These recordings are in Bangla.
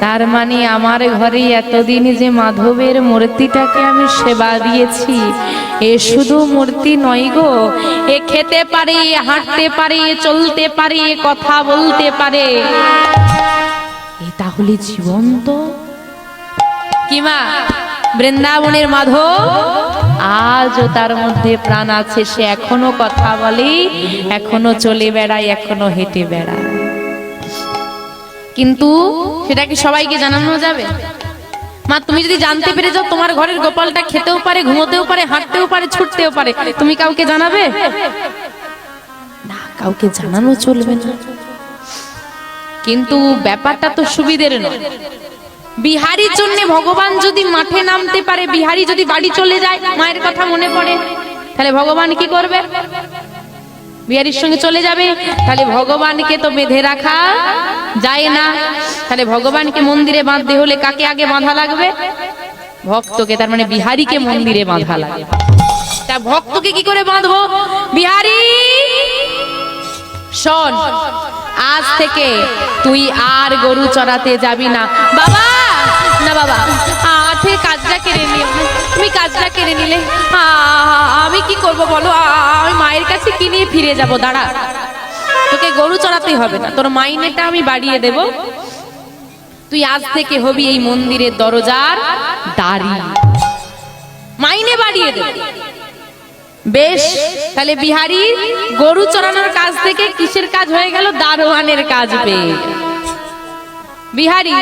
তার মানে আমার ঘরে এতদিন যে মাধবের মূর্তিটাকে আমি সেবা দিয়েছি, এ শুধু মূর্তি নয় গো। এ খেতে পারে, হাঁটতে পারে, চলতে পারে, কথা বলতে পারে। এ তাহলে জীবন্ত? কিমা বৃন্দাবনের মাধব? আজও তার মধ্যে প্রাণ আছে, সে এখনও কথা বলে, এখনও চলে বেড়ায়, এখনও হেঁটে বেড়ায়। কিন্তু সেটা কি সবাইকে জানানো যাবে? মা, তুমি যদি জানতে পেরে যাও তোমার ঘরের গোপালটা খেতেও পারে, ঘুমোতেও পারে, হাঁটতেও পারে, ছুটতেও পারে, তুমি কাউকে জানাবে? না, কাউকে জানানো চলবে না। কিন্তু ব্যাপারটা তো সুবিধের নয়। বিহারির জন্য ভগবান যদি মাঠে নামতে পারে, বিহারি যদি বাড়ি চলে যায়, মায়ের কথা মনে পড়ে, তাহলে ভগবান কি করবে? বিহারির সঙ্গে চলে যাবে। তাহলে ভগবানকে তো বেঁধে রাখা যায় না। তাহলে ভগবানকে মন্দিরে বাঁধতে হলে কাকে আগে বাঁধা লাগবে? ভক্তকে, তার মানে বিহারিকে মন্দিরে বাঁধা লাগবে। তা ভক্তকে কি করে বাঁধবো? বিহারি, শোন, আজ থেকে তুই আর গরু চড়াতে যাবি না। বাবা না বাবা, আঠে নিও তুমি কাজটা কেড়ে নিলে। আমি কি করব বলো? আমি মায়ের কাছে কি নিয়ে ফিরে যাব? দাঁড়া। তোকে গরু চড়াতে হবে না। তোর মাইনেটা আমি বাড়িয়ে দেব। তুই আজ থেকে হবি এই মন্দিরের দরজার দাঁড়ি। মাইনে বাড়িয়ে দেব বেশ, তাহলে বিহারি, গরু চড়ানোর কাজ থেকে কিসের কাজ হয়ে গেল? দারোয়ানের কাজ পেয়ে। বিহারি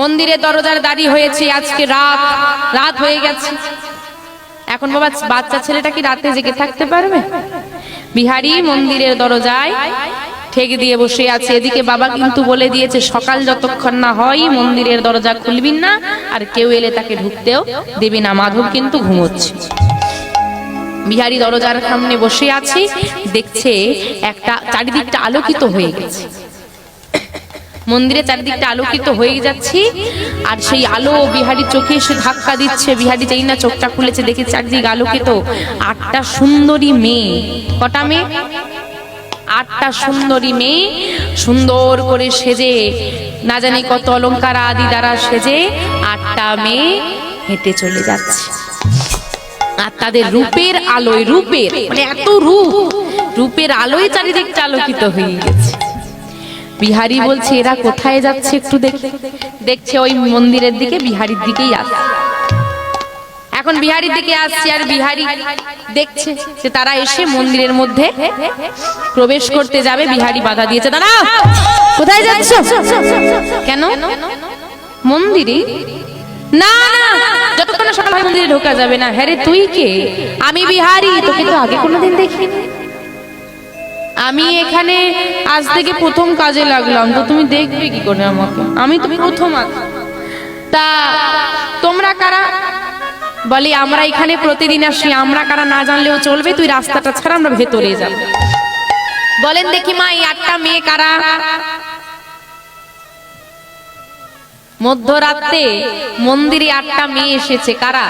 মন্দিরে দরজার দাঁড়ি হয়েছে, আজকে রাত। রাত হয়ে গেছে। এখন বাবা, বাচ্চা ছেলেটা কি রাতে জেগে থাকতে পারবে? বিহারি মন্দিরের দরজায় ঠেক দিয়ে বসে আছে। এদিকে বাবা কিন্তু বলে দিয়েছে, সকাল যতক্ষণ না হয় মন্দিরের দরজা খুলবি না, আর কেউ এলে তাকে ঢুকতেও দেবি না। মাধব কিন্তু ঘুমোচ্ছে। বিহারি দরজার সামনে বসে আছে, দেখছে একটা চারিদিকটা আলোকিত হয়ে গেছে। মন্দিরে চারিদিকটা আলোকিত হয়ে যাচ্ছি। আর সেই আলো বিহারি চোখে এসে ধাক্কা দিচ্ছে। বিহারি যেই না চোখটা খুলেছে, দেখে চারিদিক আলোকিত। আটটা সুন্দরী মেয়ে। কটা মেয়ে? আটটা সুন্দরী মেয়ে সুন্দর করে সেজে। না জানি কত অলংকার আদি দ্বারা সেজে আটটা মেয়ে হেঁটে চলে যাচ্ছে। আর তাদের রূপের আলোয়, রূপের মানে এত রূপ, রূপের আলোয় চারিদিকটা আলোকিত হয়ে গেছে। বিহারি বলছে এরা কোথায় যাচ্ছে একটু দেখে। দেখছে ওই মন্দিরের দিকে বিহারির দিকেই আসছে। এখন বিহারির দিকে আসছে আর বিহারি দেখছে যে তারা এসে মন্দিরের মধ্যে প্রবেশ করতে যাবে। বিহারি বাধা দিয়েছে দাঁড়া কোথায় যাচ্ছ? কেন? মন্দিরে? না না যতক্ষণ না সকাল মন্দিরে ঢোকা যাবে না। হ্যাঁ রে তুই কে? আমি বিহারি তোকে তো আগে কোনোদিন দেখিনি। আমি এখানে আজ থেকে প্রথম কাজে লাগলাম তো তুমি দেখবে কি করে আমাকে? আমি তো প্রথম। তা তোমরা কারা? বলি আমরা এখানে প্রতিদিন আসি আমরা কারা না জানলেও চলবে তুই রাস্তাটা ছাড়া আমরা ভেতরে যাব। বলেন দেখি মা এই আটটা মেয়ে কারা? মধ্যরাতে মন্দিরে আটটা মেয়ে এসেছে কারা?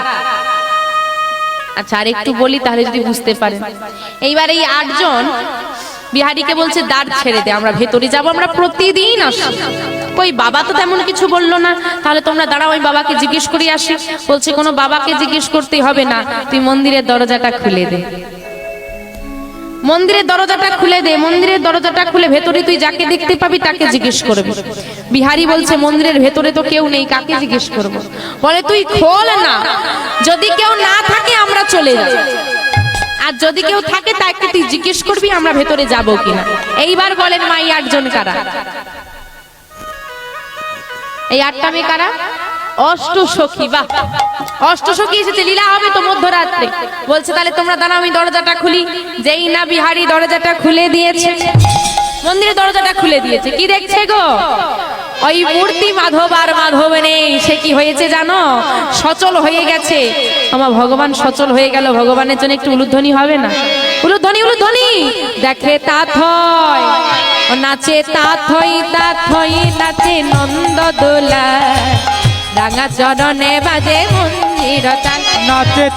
আচ্ছা আর একটু বলি তাহলে যদি বুঝতে পারেন। এইবার এই আটজন বিহারিকে বলছে দাঁড় ছেড়ে দে, আমরা ভেতরে যাব, আমরা প্রতিদিন আসি। ওই বাবা তো তেমন কিছু বলল না। তাহলে তোমরা দাঁড়াও ওই বাবাকে জিজ্ঞেস করে আসি। বলছে, কোনো বাবাকে জিজ্ঞেস করতে হবে না, তুই মন্দিরের দরজাটা খুলে দে। মন্দিরের দরজাটা খুলে দে, মন্দিরের দরজাটা খুলে ভেতরে তুই যাকে দেখতে পাবি তাকে জিজ্ঞেস করবি। বিহারি বলছে, মন্দিরের ভেতরে তো কেউ নেই, কাকে জিজ্ঞেস করব? বলে, তুই খোল না, যদি কেউ না থাকে, আমরা চলে যাব আর যদি কেউ থাকে তাকে তুই জিজ্ঞেস করবি আমরা ভেতরে যাব কিনা? এইবার বলেন মাই আটজন কারা? এই আটটা মেয়ে কারা? অষ্ট সখী বাহ। অষ্ট সখী এসেছে, লীলা হবে তো মধ্যরাত্রে। বলছে, তাহলে তোমরা দাঁড়াও, আমি দরজাটা খুলি। যেই না বিহারি দরজাটা খুলে দিয়েছে। মন্দিরে দরজাটা খুলে দিয়েছে। কি দেখছে গো? ওই মূর্তি মাধব আর মাধব নেই। সে কি হয়েছে জানো? সচল হয়ে গেছে। আমার ভগবান সচল হয়ে গেল। ভগবানের জন্য একটু উলুধ্বনি হবে না? উলুধ্বনি উলুধ্বনি! দেখে তা নাচে তা থই তা থই নাচে নন্দ দোলা। রাঙা চরণে বাজে মন্দির তাল নাচে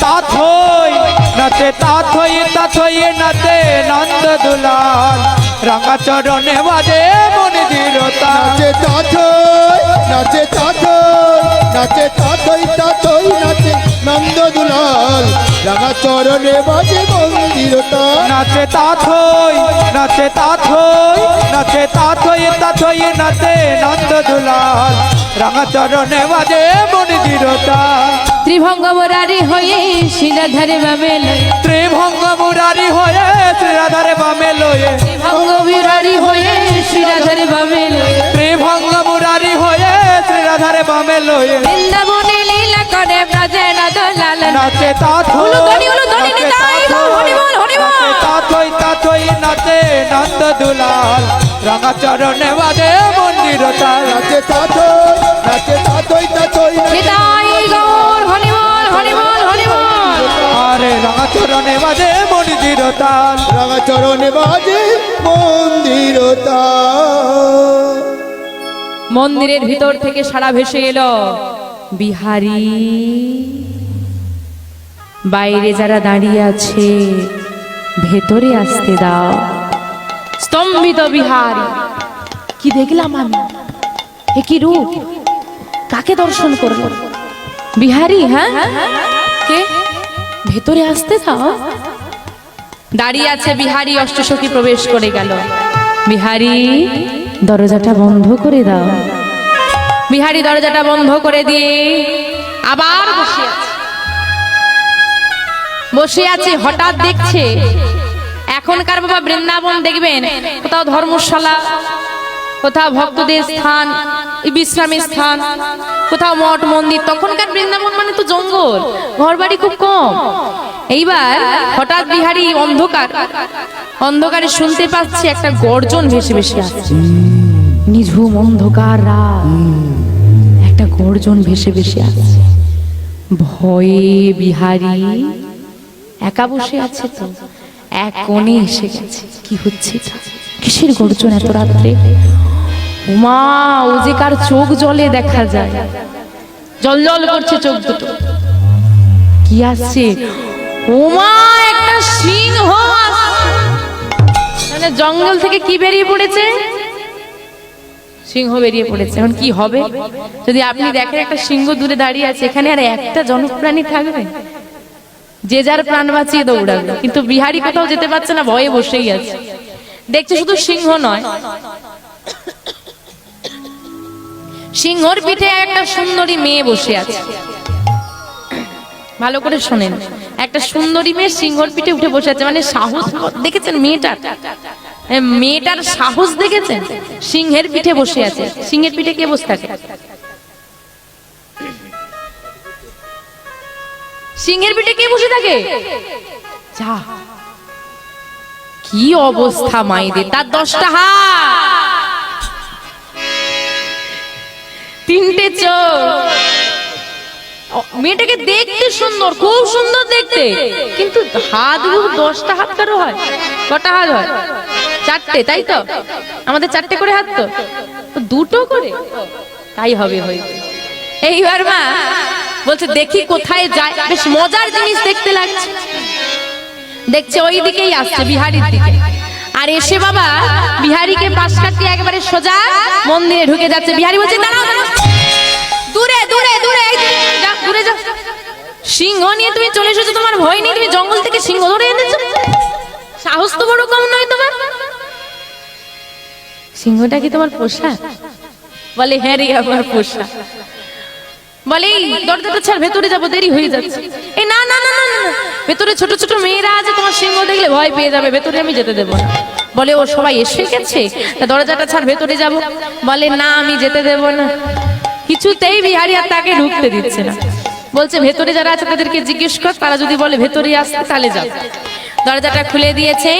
তাথই নাচে তাথই নাচে তাথই তাথই নাচে নন্দ দুলাল। রাঙা চরণে বাজে মন্দিরতা নাচে তাথই নাচে তাথই নাচে তাথই তাথই নাচে নন্দ দুলাল। রাঙা চরণে বাজে মন্দিরতা নাচে তাথই নাচে তাথই নাচে তাথই তাথই নাচে নন্দ দুলাল। রাঙা চরণে বাজে মন্দিরতা ত্রিভঙ্গ বরারি হয়ে শিরাধারে বামেল ত্রিভঙ্গ মুরারি হয়ে শ্রীরাধারে বামে লয়ে। ত্রিভঙ্গ বিরারি হয়ে শিরাধারে বামেল ত্রিভঙ্গ মুরারি হয়ে শ্রীরাধারে বামে লয়ে। বৃন্দাবনে লীলা করে ব্রজে নদলাল নাচে তাথই উলুধ্বনি, উলুধ্বনি, নাচে নিতাই গৌর, হরিবল, হরিবল। নাচে তাথই তাথই নাচে নন্দ দুলাল। রাঙা চরণে বাজে মন্দিরতা নাচে তাথই নাচে তাথই তাথই নাচে নিতাই গৌর হরিবল হরিবল হরিবল আরে রাঙা চরণে বাজে মন্দিরতা রাঙা চরণে বাজে মন্দিরতা মন্দিরের ভিতর থেকে সারা ভেসে এলো বিহারি। বাইরে যারা দাঁড়িয়ে আছে ভেতরে আসতে দাও। স্তম্ভিত বিহারি। কি দেখলাম আমি? এ কি রূপ? কাকে দর্শন করল? বিহারি হ্যাঁ? কে? ভেতরে আসতে দাও দাঁড়িয়ে আছে বিহারি অষ্টসখী প্রবেশ করে গেল। বিহারি, দরজাটা বন্ধ করে দাও। বিহারি, দরজাটা বন্ধ করে দিয়ে আবার বসে আছে। বসে আছে, হঠাৎ দেখছে। এখনকার বাবা বৃন্দাবন দেখবেন, কোথাও ধর্মশালা কোথাও ভক্তদের স্থান বিশ্রামের স্থান, কোথাও মঠ মন্দির, তখনকার বৃন্দাবন মানে তো জঙ্গল ঘর বাড়ি খুব কম। এইবার হঠাৎ বিহারি অন্ধকার, অন্ধকারে শুনতে পাচ্ছি একটা গর্জন ভেসে ভেসে আসছে। নিঝুম অন্ধকার রাত, একটা গর্জন ভেসে ভেসে আসছে। ভয়ে বিহারি একা বসে আছে তো, এক কোণে এসে গেছে। কি হচ্ছে? কিসের গর্জন এত রাত্রে? উমা ও যে কার চোখ জলে দেখা যায়। জল জল করছে চোখ দুটো। কি আসছে উমা, একটা সিংহ। মানে জঙ্গল থেকে কি বেরিয়ে পড়েছে? সিংহ বেরিয়ে পড়েছে। এখন কি হবে? যদি আপনি দেখেন একটা সিংহ দূরে দাঁড়িয়ে আছে, এখানে আর একটা জনপ্রাণী থাকবে। যে যার প্রাণ বাঁচিয়ে দৌড়াবে। কিন্তু বিহারি কোথাও যেতে পারছে না, ভয়ে বসেই আছে। দেখছে শুধু সিংহ নয়। সিংহর পিঠে একটা সুন্দরী মেয়ে বসে আছে। ভালো করে শোনেন। একটা সুন্দরী মেয়ে সিংহর পিঠে উঠে বসে আছে। মানে সাহস দেখেছেন মেয়েটার মেয়েটার সাহস দেখেছেন? সিংহের পিঠে বসে আছে। সিংহের পিঠে কে বসে থাকে? সিংহের পিঠে কে বসে থাকে? যা। কি অবস্থা মাইদের তার দশটা হাত। তিনটে চোখ। মেয়েটাকে দেখতে সুন্দর, খুব সুন্দর দেখতে। কিন্তু হাত দশটা হাত কারও হয় কটা হাত হয়। চারটে, তাই তো? আমাদের চারটে করে হাত তো? দুটো করে? তাই হবে এইবার মা বলছে, দেখি কোথায় যায়। বেশ মজার জিনিস দেখতে লাগছে। দেখছে ওই দিকেই আসছে, বিহারির দিকে। আর এসে বাবা, বিহারিকে পাশ কাটিয়ে একবারে সোজা মন্দিরে ঢুকে যাচ্ছে। বিহারি বলছে দাঁড়াও। দূরে দূরে দূরে যা দূরে যা। সিংহ নিয়ে তুমি চলে এসেছ তোমার ভয় নেই তুমি জঙ্গল থেকে সিংহ ধরে এনেছো। সাহস তো বড় কম নয় তোমার। সিংহটা কি তোমার পোষা? বলে হ্যাঁ রে আমার পোষা। বলে দরজাটা ছাড় ভেতরে যাব দেরি হয়ে যাচ্ছে। এই না না না না, না। ভেতরে ছোট ছোট মেয়েরা আছে তোমার সিংহ দেখলে ভয় পেয়ে যাবে ভেতরে আমি যেতে দেবো না। বলে ও সবাই এসে গেছে তা দরজাটা ছাড় ভেতরে যাব। বলে না আমি যেতে দেব না। কিছুতেই বিহারি আর তাকে ঢুকতে দিচ্ছে না। বলছে, ভেতরে যারা আছে তাদেরকে জিজ্ঞেস কর, তারা যদি বলে ভেতরে আসতে, তাহলে যাও। দরজাটা খুলে দিয়েছে।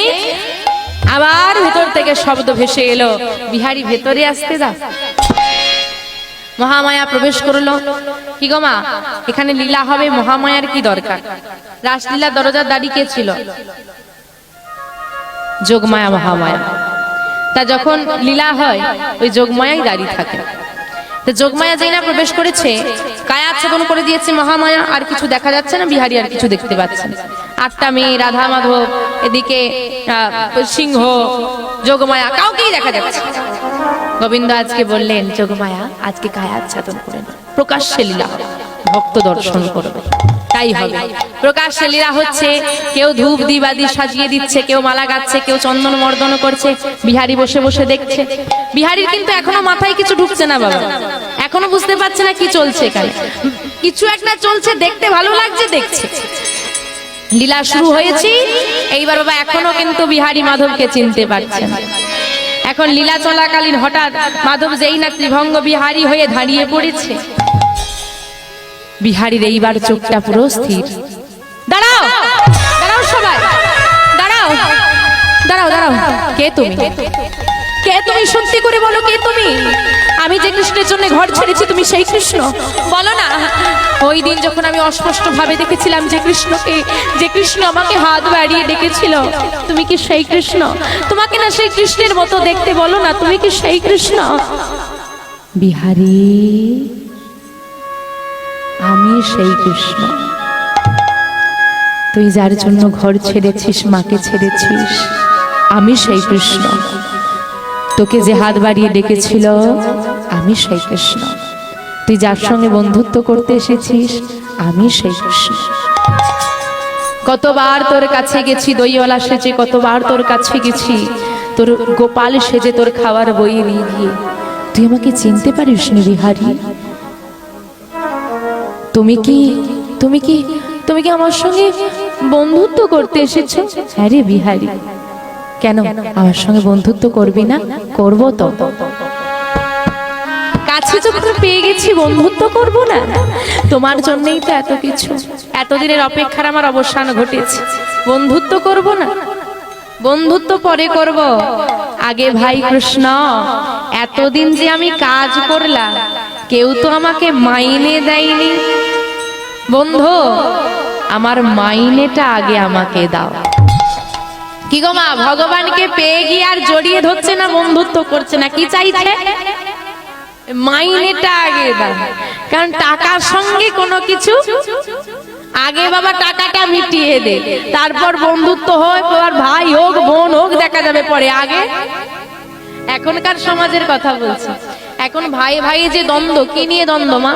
আবার ভেতর থেকে শব্দ ভেসে এলো, বিহারি, ভেতরে আসতে দাও। মহামায়া প্রবেশ করল। কি গো মা, এখানে লীলা হবে, মহামায়ার কি দরকার? রাসলীলা দরজার দাড়ি কে ছিল যোগমায়া, মহামায়া। তা যখন লীলা হয়, ওই যোগমায়াই দাঁড়িয়ে থাকে। যোগমায়া যেই না প্রবেশ করেছে। কায়া আচ্ছাদন করে দিয়েছে মহামায়া, আর কিছু দেখা যাচ্ছে না, বিহারি আর কিছু দেখতে পাচ্ছে না। আটটা মেয়ে, রাধা, মাধব, এদিকে সিংহ, যোগমায়া, কাউকেই দেখা যাচ্ছে গোবিন্দ আজকে বললেন, যোগমায়া, আজকে কায়া আচ্ছাদন করে। প্রকাশ্যে লীলা ভক্ত দর্শন করবে। তাই হবে। প্রকাশ্যে লীলা হচ্ছে, কেউ ধূপ দিবাদি সাজিয়ে দিচ্ছে, কেউ মালা গাচ্ছে, কেউ চন্দন মর্দন করছে, বিহারি বসে বসে দেখছে। বিহারির কিন্তু এখনও মাথায় কিছু ঢুকছে না বাবা। এখনও বুঝতে পারছে না কি চলছে এখানে। কিছু একটা চলছে, দেখতে ভালো লাগছে, দেখছে। লীলা শুরু হয়েছে, এইবার বাবা এখনও কিন্তু বিহারি মাধবকে চিনতে পারছে না এখন লীলা চলাকালীন হঠাৎ মাধব যেই না ত্রিভঙ্গ বিহারি হয়ে দাঁড়িয়ে পড়েছে। বিহারীর এইবার চোখটা পুরো স্থির। দাঁড়াও! দাঁড়াও সবাই। দাঁড়াও। দাঁড়াও দাঁড়াও। কে তুমি? কে তুমি? সত্যি করে বলো, কে তুমি? আমি যে কৃষ্ণের জন্য ঘর ছেড়েছি, তুমি সেই কৃষ্ণ। বলো না। ওই দিন যখন আমি অস্পষ্ট ভাবে দেখেছিলাম যে কৃষ্ণকে, যে কৃষ্ণ আমাকে হাত বাড়িয়ে ডেকেছিল, তুমি কি সেই কৃষ্ণ? তোমাকে না সেই কৃষ্ণের মতো দেখতে বলো না, তুমি কি সেই কৃষ্ণ? বিহারী আমি সেই কৃষ্ণ। তুই যার জন্য ঘর ছেড়েছিস, মাকে ছেড়েছিস, আমি সেই কৃষ্ণ। তোকে যে হাত বাড়িয়ে ডেকেছিল, আমি সেই কৃষ্ণ। তুই যার সঙ্গে বন্ধুত্ব করতে এসেছিস, আমি সেই কৃষ্ণ। কতবার তোর কাছে গেছি, দইওয়ালা সেজে কতবার তোর কাছে গেছি, তোর গোপাল সেজে তোর খাবার বই নিয়ে গিয়ে তুই আমাকে চিনতে পারিস নি বিহারী তুমি কি তুমি কি তুমি কি আমার সঙ্গে বন্ধুত্ব করতে এসেছ? হ্যাঁ বিহারি। কেন, আমার সঙ্গে বন্ধুত্ব করবি না? করব তো। কাছে যখন পেয়ে গেছি, বন্ধুত্ব করব না। তোমার জন্যই তো এত কিছু। এতদিনের অপেক্ষার আমার অবসান ঘটেছে। বন্ধুত্ব করব না? বন্ধুত্ব পরে করব। আগে ভাই কৃষ্ণ, এতদিন যে আমি কাজ করলাম, কেউ তো আমাকে মাইনে দেয়নি। বন্ধু, আমার মাইনেটা আগে আমাকে দাও। কি গো মা, ভগবানকে পেয়ে গিয়ে আর জড়িয়ে ধরছে না, বন্ধুত্ব করছে না, কি চাইছে? মাইনেটা আগে দাও। কারণ টাকার সঙ্গে কোনো কিছু, আগে বাবা টাকাটা মিটিয়ে দে, তারপর বন্ধুত্ব আর ভাই হোক, বোন হোক, দেখা যাবে পরে আগে। এখনকার সমাজের কথা বলছি। এখন ভাই ভাই যে দ্বন্দ্ব, কি নিয়ে দ্বন্দ্ব মা?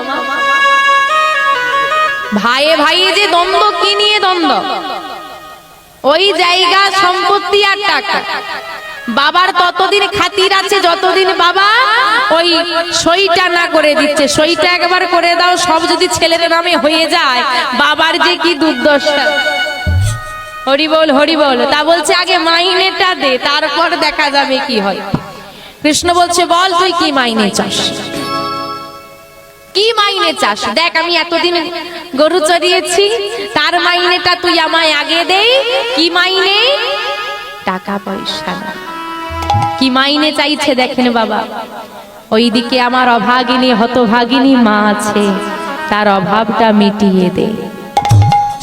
ভাইয়ে ভাইয়ে যে দ্বন্দ্ব, কি নিয়ে দ্বন্দ্ব? ওই জায়গা সম্পত্তি আর টাকা। বাবার ততদিন খাতির আছে, যতদিন বাবা ওই সইটা না করে দিচ্ছে। সইটা একবার করে দাও, সব যদি ছেলের নামে হয়ে যায়, বাবার যে কি দুর্দশা। হরি বল হরি বল তা বলছে, আগে মাইনেটা দে, তারপর দেখা যাবে কি হয়। কৃষ্ণ বলছে, বল, তুই কি মাইনে চাস? কি মাইনে চাস? দেখ, আমি এতদিন গরু চড়িয়েছি, তার মাইনেটা তুই আমায় আগে দে। কি মাইনে? টাকা পয়সা। না কি মাইনে চাইছে দেখেন বাবা? ওইদিকে আমার অভাগিনী, হতভাগিনী মা আছে, তার অভাবটা মিটিয়ে দে।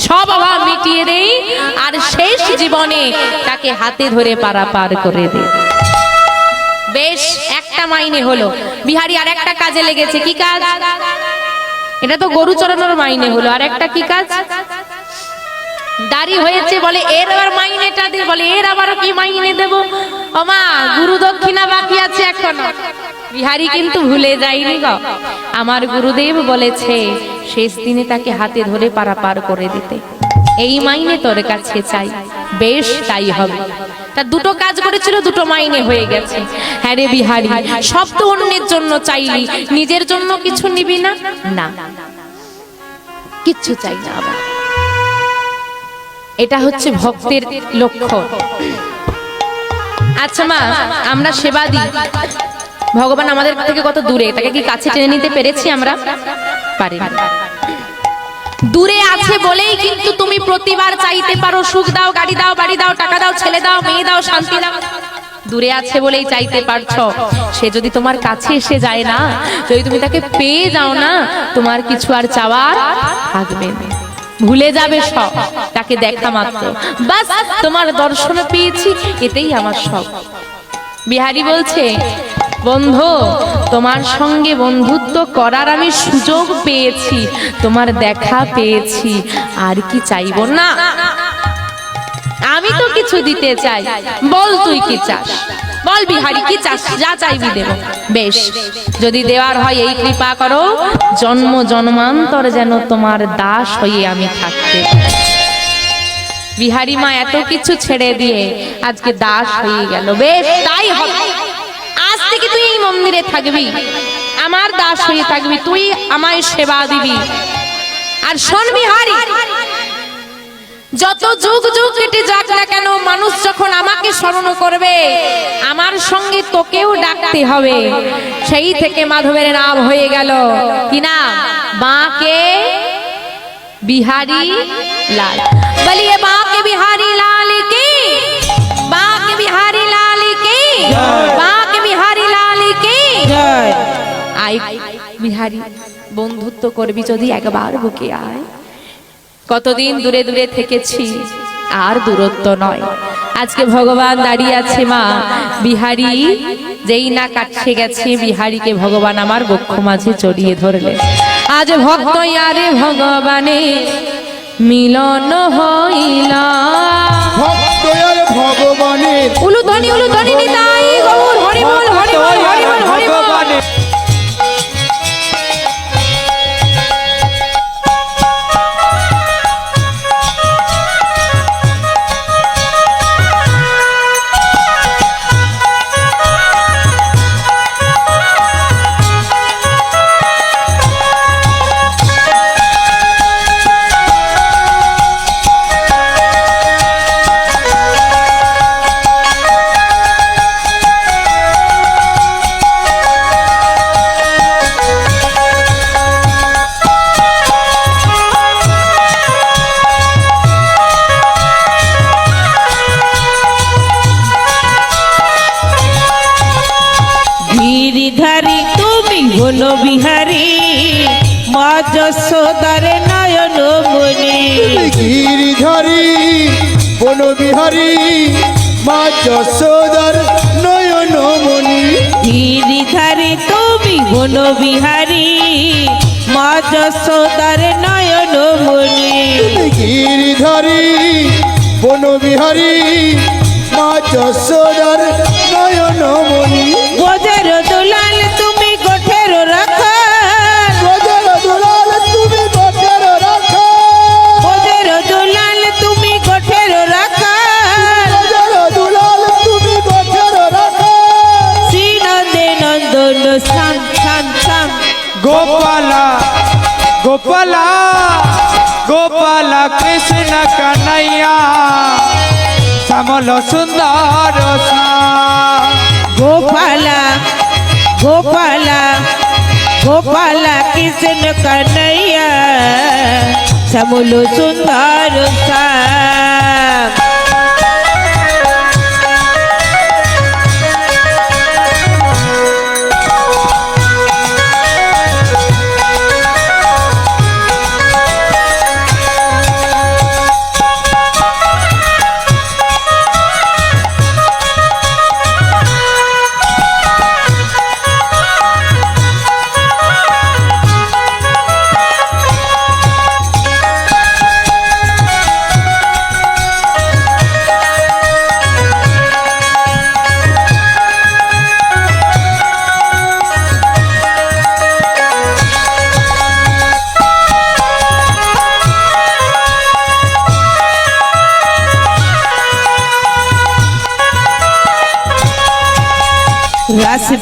সব অভাব মিটিয়ে দেই আর শেষ জীবনে তাকে হাতে ধরে পারা পার করে দে। বেশ, একটা মাইনে হলো। বিহারি আর একটা কাজে লেগেছে। কি কাজ? এটা তো গরু চড়ানোর মাইনে হলো। আর একটা কি কাজ? দাড়ি হয়েছে বলে, এর আবার মাইনেটা দে। বলে, এর আবার কি মাইনে দেব? ওমা, গুরু দক্ষিণা বাকি আছে এখনও। বিহারি কিন্তু ভুলে যায়নি গো। আমার গুরুদেব বলেছে, শেষ দিনে তাকে হাতে ধরে পারাপার করে দিতে। এই মাইনে তোর কাছে চাই। বেশ, তাই হবে। তা দুটো কাজ করেছিল, দুটো মাইনে হয়ে গেছে। হ্যাঁ রে বিহারি, সব তো অন্যের জন্য চাইলি, নিজের জন্য কিছু নিবি না? না। কিচ্ছু চাই না আবার। এটা হচ্ছে ভক্তের লক্ষ্য। আচ্ছা মা, আমরা সেবা দিই। ভগবান আমাদের থেকে কত দূরে, তাকে কি কাছে টেনে নিতে পেরেছি আমরা? পারি দূরে আছে বলেই কিন্তু তুমি প্রতিবার চাইতে পারো সুখ দাও, গাড়ি দাও, বাড়ি দাও, টাকা দাও, ছেলে দাও, মেয়ে দাও, শান্তি দাও। দূরে আছে বলেই চাইতে পারছ। সে যদি তোমার কাছে এসে যায় না, যদি তুমি তাকে পেয়ে যাও না, তোমার কিছু আর চাওয়ার থাকবে না। ভুলে যাবে সব, তাকে দেখা মাত্র। বাস, তোমার দর্শন পেয়েছি এতেই আমার সব বিহারি বলছে বন্ধু, তোমার সঙ্গে বন্ধুত্ব করার আমি সুযোগ পেয়েছি, তোমার দেখা পেয়েছি, আর কি চাইব না? আমি তো কিছু দিতে চাই, বল তুই কি চাস? বল বিহারি, কি চাস? যা চাইবি দেব। বেশ, যদি দেওয়ার হয় এই কৃপা করো, জন্ম জন্মান্তর যেন তোমার দাস হয়ে আমি থাকতে বিহারি মা এত কিছু ছেড়ে দিয়ে আজকে দাস হয়ে গেল। বেশ, তাই হবে। থেকে তুই এই মন্দিরে থাকবি? আমার দাস হয়ে থাকবি তুই আমায় সেবা দিবি। আর শোন বিহারি যত যুগ যুগ কেটে যাক না কেন মানুষ যখন আমাকে স্মরণ করবে আমার সঙ্গে তোকেও ডাকতে হবে। সেই থেকে মাধবের নাম হয়ে গেল। কি না বাঁকে বিহারি লাল। বলিয়ে বাঁকে বিহারি লাল কি? বাঁকে বিহারি লাল কি? বা की আই বিহারি বন্ধুত্ব করবি যদি একবার বুকে আয়। কতদিন দূরে দূরে থেকেছি আর দূরত্ব নয়। আজকে ভগবান দাঁড়িয়ে আছে মা। বিহারি যেই না কাটছে গেছে বিহারিকে ভগবান আমার বক্ষ মাঝে জড়িয়ে ধরলেন আজ ভক্ত আরে ভগবানে মিলন হইলা। ভক্ত ভগবানের উলুধ্বনি উলুধ্বনি নিতাই গৌর হরিবল হরিবল হরিবল ভগবানের যশোদার নয়ন মনি গিরিধারে তুমি হলো বিহারী মা যশোদার নয়ন মনি গিরিধারী বনবিহারী মা যশোদার নয়ন মণি। কৃষ্ণ কনৈয়া শ্যামল সুন্দর। গোপালা গোপালা গোপালা কৃষ্ণ কন্হैया শ্যামল সুন্দর শ্যাম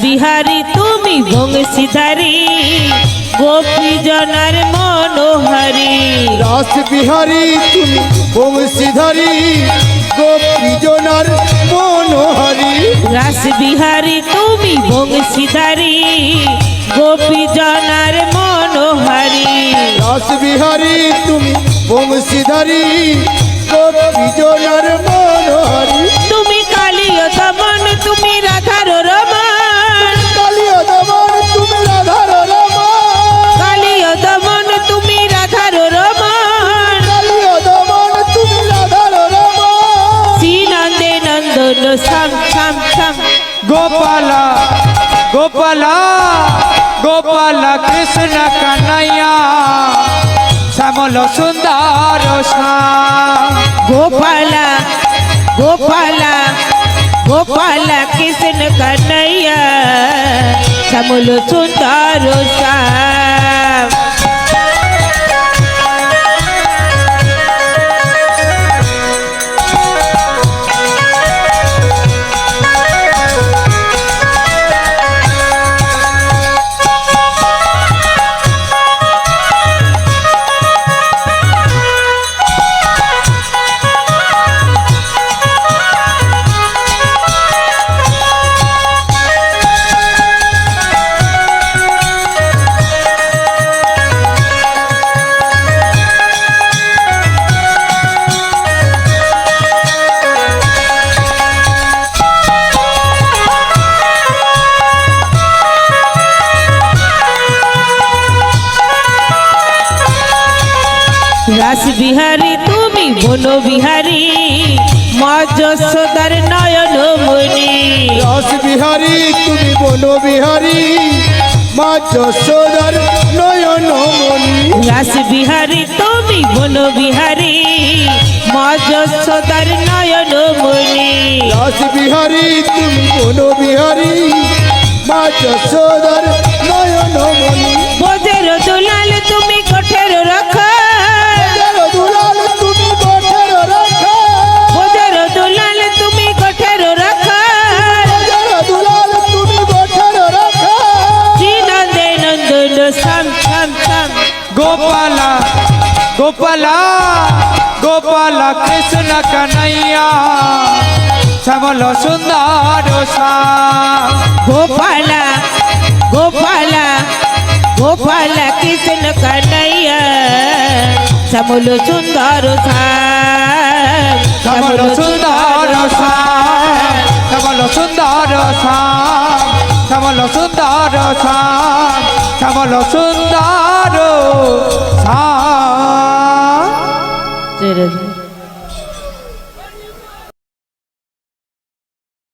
বিহারী তুমি বংশীধারী গোপী জনার মনোহারী। রাস বিহারী তুমি বংশীধারী গোপীজনার মনোহারী। রাস বিহারী তুমি বংশীধারী গোপী জনার মনোহারি। রাস বিহারী তুমি বংশীধারী গোপীজনার মনোহারী। গোপাল কৃষ্ণ কনৈয়া শ্যামল সুন্দর শ্যাম রাস বিহারী তুমি বন বিহারী মা যশোদার নয়ন মণি রস বিহারী তুমি বন বিহারী মা যশোদার নয়ন মণি রাস বিহারী তুমি বন বিহারী মা যশোদার নয়ন মণি রস বিহারী তুমি বন বিহারী মা যশোদার নয়ন মণি সাম সাম সাম গোপালা গোপালা গোপালা কৃষ্ণ কানাইয়া। শ্যামল সুন্দর গোপাল গোপাল গোপাল কৃষ্ণ কন্হैया সমল সুন্দর শ্যামল সুন্দর শ্যাম শ্যামল সুন্দর শ্যাম শ্যামল সুন্দর শ্যাম শ্যামল সুন্দর সা